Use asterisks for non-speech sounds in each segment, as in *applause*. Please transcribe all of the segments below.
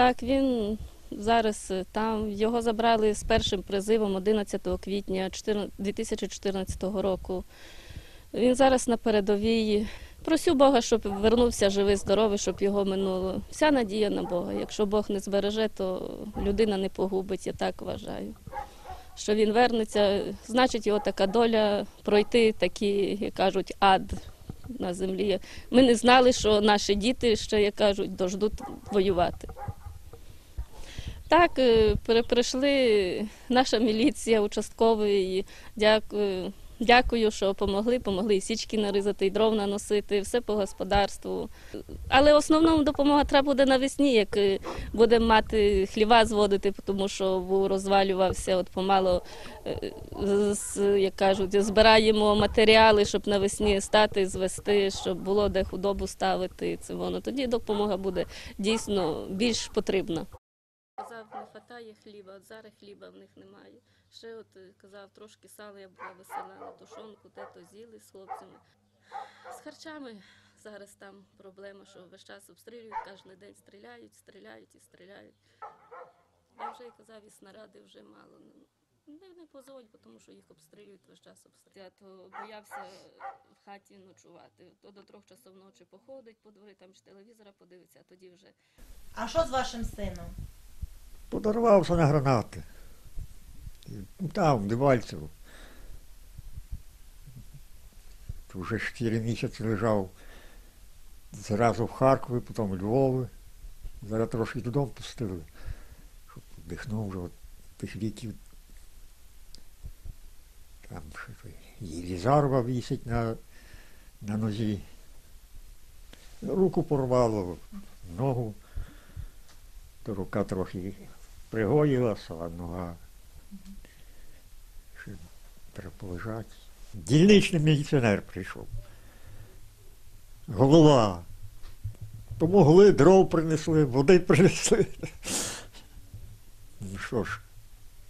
Так, він зараз е, там. Його забрали з першим призивом 11 квітня 2014 року. Він зараз на передовій. Просю Бога, щоб вернувся живий, здоровий, щоб його минуло. Вся надія на Бога. Якщо Бог не збереже, то людина не погубить, я так вважаю. Що він вернеться, значить його така доля пройти такий, як кажуть, ад на землі. Ми не знали, що наші діти ще, як кажуть, дождуть воювати. Так, е, прийшли наша міліція, участковий. Дякую, дякую, що допомогли. Помогли і січки нарізати, і дров наносити, все по господарству. Але основному допомога треба буде навесні, як е, будемо мати хліва зводити, тому що розвалювався от помало, е, як кажуть, збираємо матеріали, щоб навесні стати, звести, щоб було де худобу ставити. Це воно. Тоді допомога буде дійсно більш потрібна. Казав, не вистачає хліба, от зараз хліба в них немає. Ще от е, казав, трошки сала я була весела на тушонку, де то з'їли з хлопцями. З харчами зараз там проблема, що весь час обстрілюють, кожен день стріляють, стріляють і стріляють. Я вже і казав, і снаряди вже мало. Ну, Не, не позовуть, тому що їх обстрілюють весь час обстрілюють. То боявся в хаті ночувати. То до трьох часов ночі походить по дворі, там чи телевізора подивиться, а тоді вже А що з вашим сином? Подарувався на гранати. Там, в Дебальцево. Вже 4 місяці лежав зразу в Харкові, потім у Львові. Зараз трошки додому пустили, щоб вдихнув вже от тих ліків. Там Єлізарова вісить на, на нозі. Руку порвало, ногу, то рука трохи пригоїлася, а нога треба полежати. Дільничний міліціонер прийшов. Голова. Помогли, дров принесли, води принесли. Ну що ж,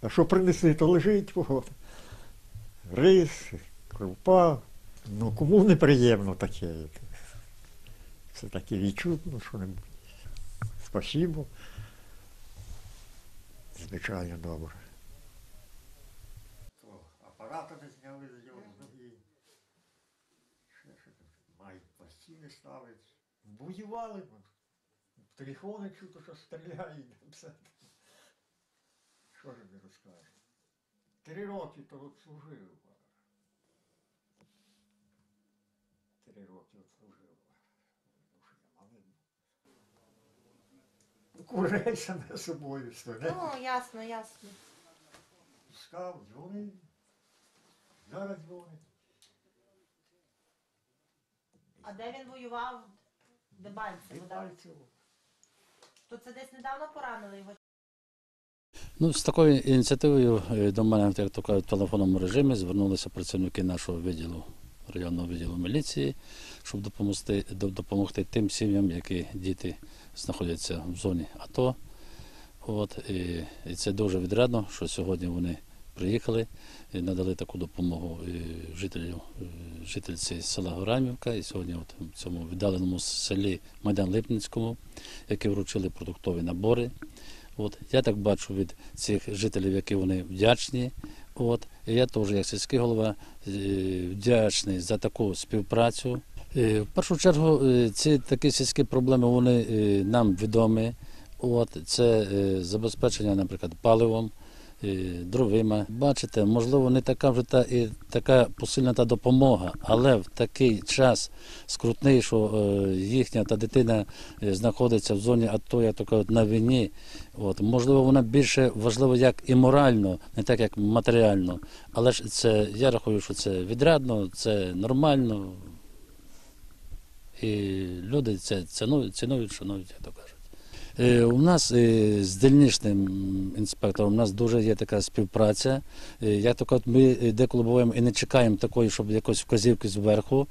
а що принесли, то лежить вот. Рис, крупа. Ну кому неприємно таке. Це таке відчутно, що не спасибо. Звичайно добре. Апарата не зняли з. Ще що там, мають пластини ставити. Воювали. ну. Телефони чути, що стріляють. *laughs* Що ж не розкажу? Три роки то от служив. Три роки от служив. Ну, що я маленький. Ну, Курей саме собою що. Ну, ясно, ясно. Пускав, дзвонив. Зараз дзвонить. А де він воював? Дебальцево, да? Дебальцево. То це десь недавно поранили його. Ну, з такою ініціативою е, до мене як то кажуть, в телефонному режимі звернулися працівники нашого відділу районного відділу міліції, щоб допомогти, допомогти тим сім'ям, які діти знаходяться в зоні АТО. От, і, і це дуже відрядно, що сьогодні вони приїхали і надали таку допомогу е, жителю, е, жительці села Горанівка. І сьогодні от в цьому віддаленому селі Майдан Липницькому, які вручили продуктові набори. От, я так бачу від цих жителів, які вони вдячні. От, я теж, як сільський голова, е, вдячний за таку співпрацю. Е, В першу чергу, е, ці такі сільські проблеми вони нам відомі. От, це забезпечення, наприклад, паливом, дровима. Бачите, можливо, не така вже та і така посильна та допомога, але в такий час скрутний, що е, їхня та дитина е, знаходиться в зоні АТО, як то кажуть, на війні. От, можливо, вона більше важлива як і морально, не так як матеріально. Але ж це я рахую, що це відрядно, це нормально. І люди це цінують, цінують, шанують, як то кажуть. Е, У нас е, з дільничним інспектором у нас дуже є така співпраця. Як то кажуть, ми е, деколи буваємо і не чекаємо такої, щоб якось вказівки зверху.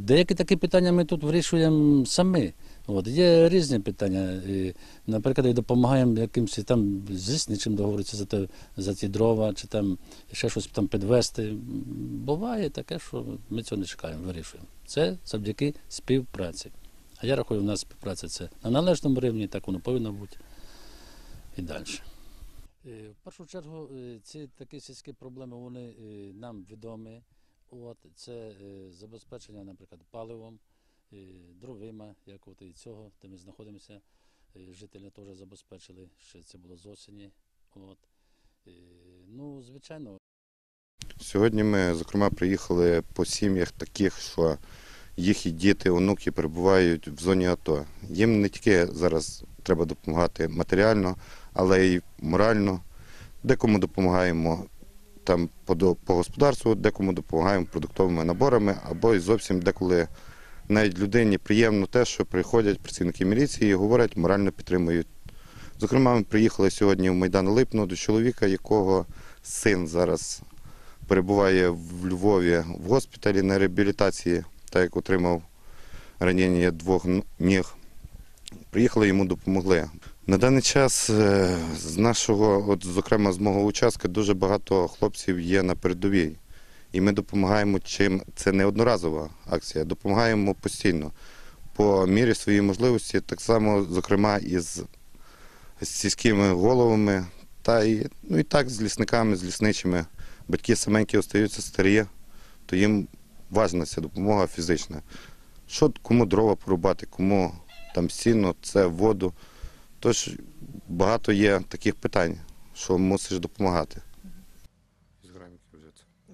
Деякі такі питання ми тут вирішуємо самі. От, є різні питання. І, наприклад, і допомагаємо якимось там з нічим договоритися за, те, за ті дрова, чи там ще щось там підвести. Буває таке, що ми цього не чекаємо, вирішуємо. Це завдяки співпраці. А я рахую, у нас співпраця це на належному рівні, так воно повинно бути. і далі. Е, В першу чергу е, ці такі сільські проблеми вони е, нам відомі. От, це забезпечення, наприклад, паливом, дровима, як от і цього, де ми знаходимося. Жителі теж забезпечили, ще це було з осені. От. Ну, звичайно, Сьогодні ми, зокрема, приїхали по сім'ях таких, що їхні діти, онуки перебувають в зоні АТО. Їм не тільки зараз треба допомагати матеріально, але й морально. Декому допомагаємо там по, по господарству, декому допомагаємо продуктовими наборами, або й зовсім деколи навіть людині приємно те, що приходять працівники міліції і говорять, морально підтримують. Зокрема, ми приїхали сьогодні в Майдан Липно до чоловіка, якого син зараз перебуває в Львові в госпіталі на реабілітації, так як отримав ранення двох ніг. Приїхали, йому допомогли. На даний час е, з нашого, от, зокрема з мого участка, дуже багато хлопців є на передовій. І ми допомагаємо чим це не одноразова акція, допомагаємо постійно. По мірі своєї можливості, так само, зокрема, із сільськими головами, та і, ну, і так з лісниками, з лісничими батьки саменькі остаються старі, то їм важна ця допомога фізична. Що кому дрова порубати, кому там сіно, це воду. Тож багато є таких питань, що мусиш допомагати.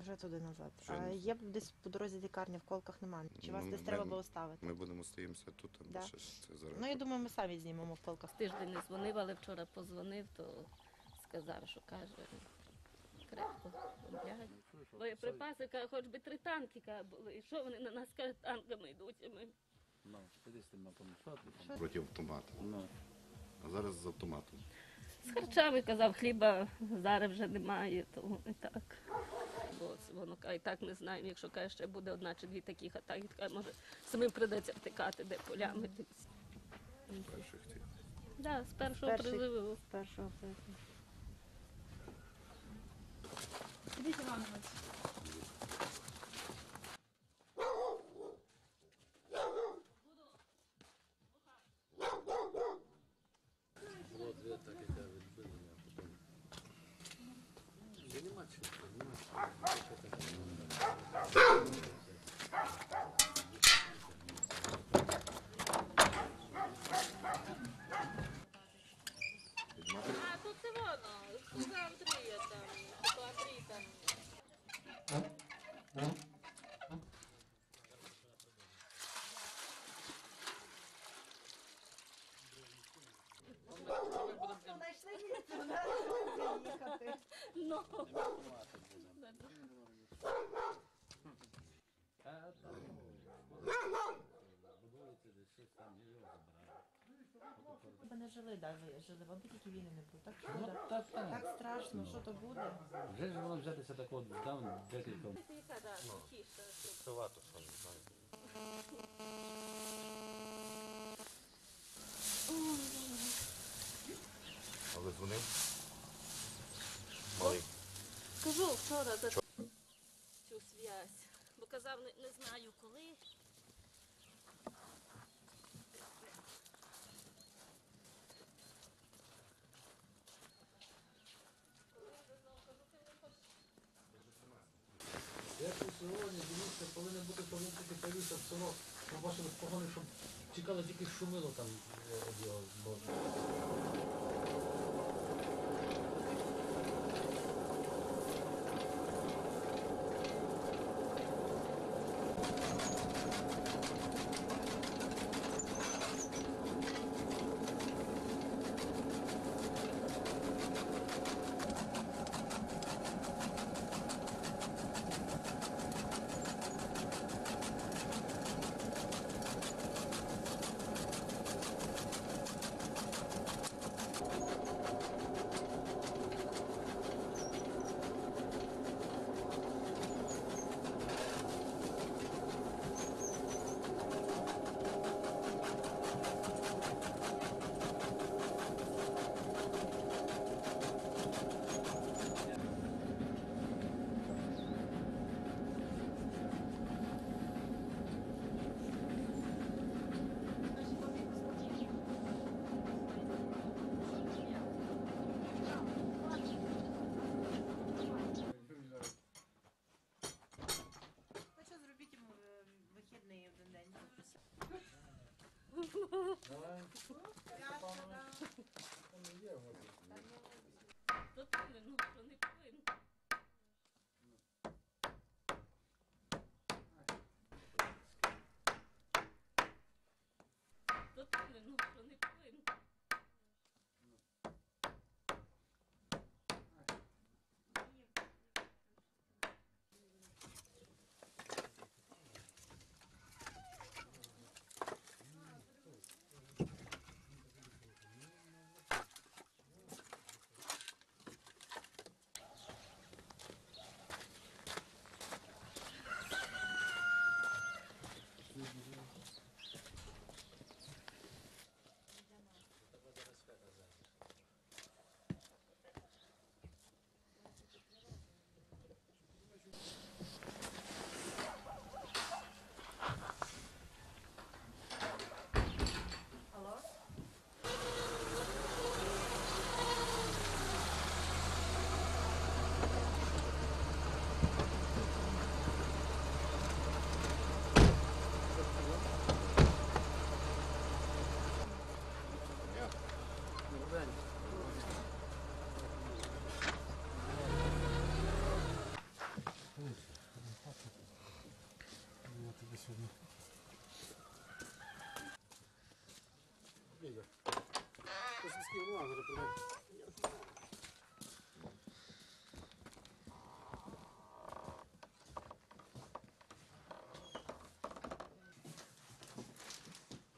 Вже туди назад. Вже А є десь по дорозі лікарня, в колках немає. Чи вас Ну, десь ми- треба було ставити? Ми будемо стоїмося тут, там Да. ще це зараз. Ну я думаю, ми самі знімемо в колках. Тиждень не дзвонив, але вчора позвонив, то сказав, що каже, крепко. Боєприпаси, хоч би три танки були. І що вони на нас каже, танками йдуть? Ми проти автомата. Ну, А зараз з автоматом. З харчами казав, хліба зараз вже немає, то і так. Бо воно каже, і так не знаємо, якщо каже, ще буде одна чи дві таких атаки, то каже, може самим придеться втикати, де полями. Перших тих. Да, з першого призиву. З першого 你喜欢哪个 Ну. Ми не жили, да, ви жили, вам тільки війни не було. Так, Ну, буде? так, так. так страшно, що то буде? Вже ж воно взятися так от давно декілька. Яка, да, тихіше, щоб Але дзвонив? Малий. Кажу вчора за цю зв'язь, бо казав, не, не знаю коли. Якщо сьогодні дивіться, повинен бути повинен тільки появився в село, щоб ваші погони, щоб чекали тільки шумило там е, від його боже. То повинен, що не повинен. То повинен, що Няма да проблем.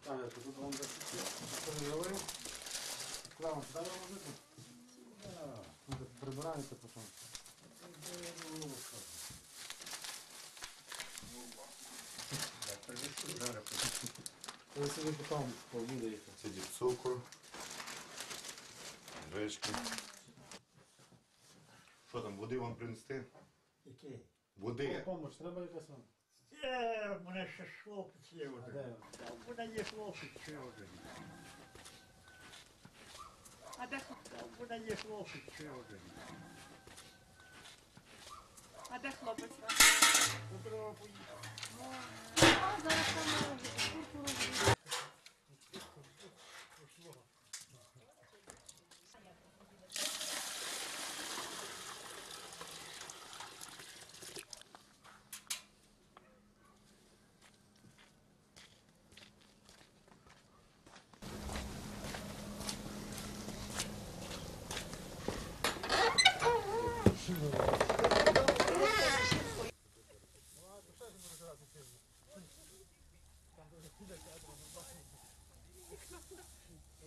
Ајде, тук да да се пребиваме. Главно ще дава мъжето. Да, да пребраните потом. Да, да се ви потом по видеите. Седи цукор. Гречки. Що там, води вам принести? Який? Води. Помощ, треба якась вам? Є, в мене ще хлопець є А один. де? Та в мене є хлопець ще один. А де, Та в мене є хлопець ще один. а де хлопець? Ну, треба поїхати. А, зараз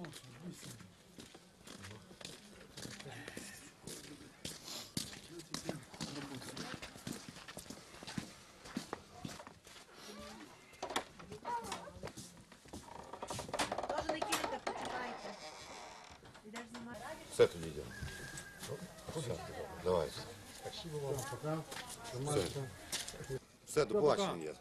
помогу. Ну все. Теж не кинете, почекайте. Ідеш знімати? Все тоді йдемо. Все, вам. Пока. Все, до побачення.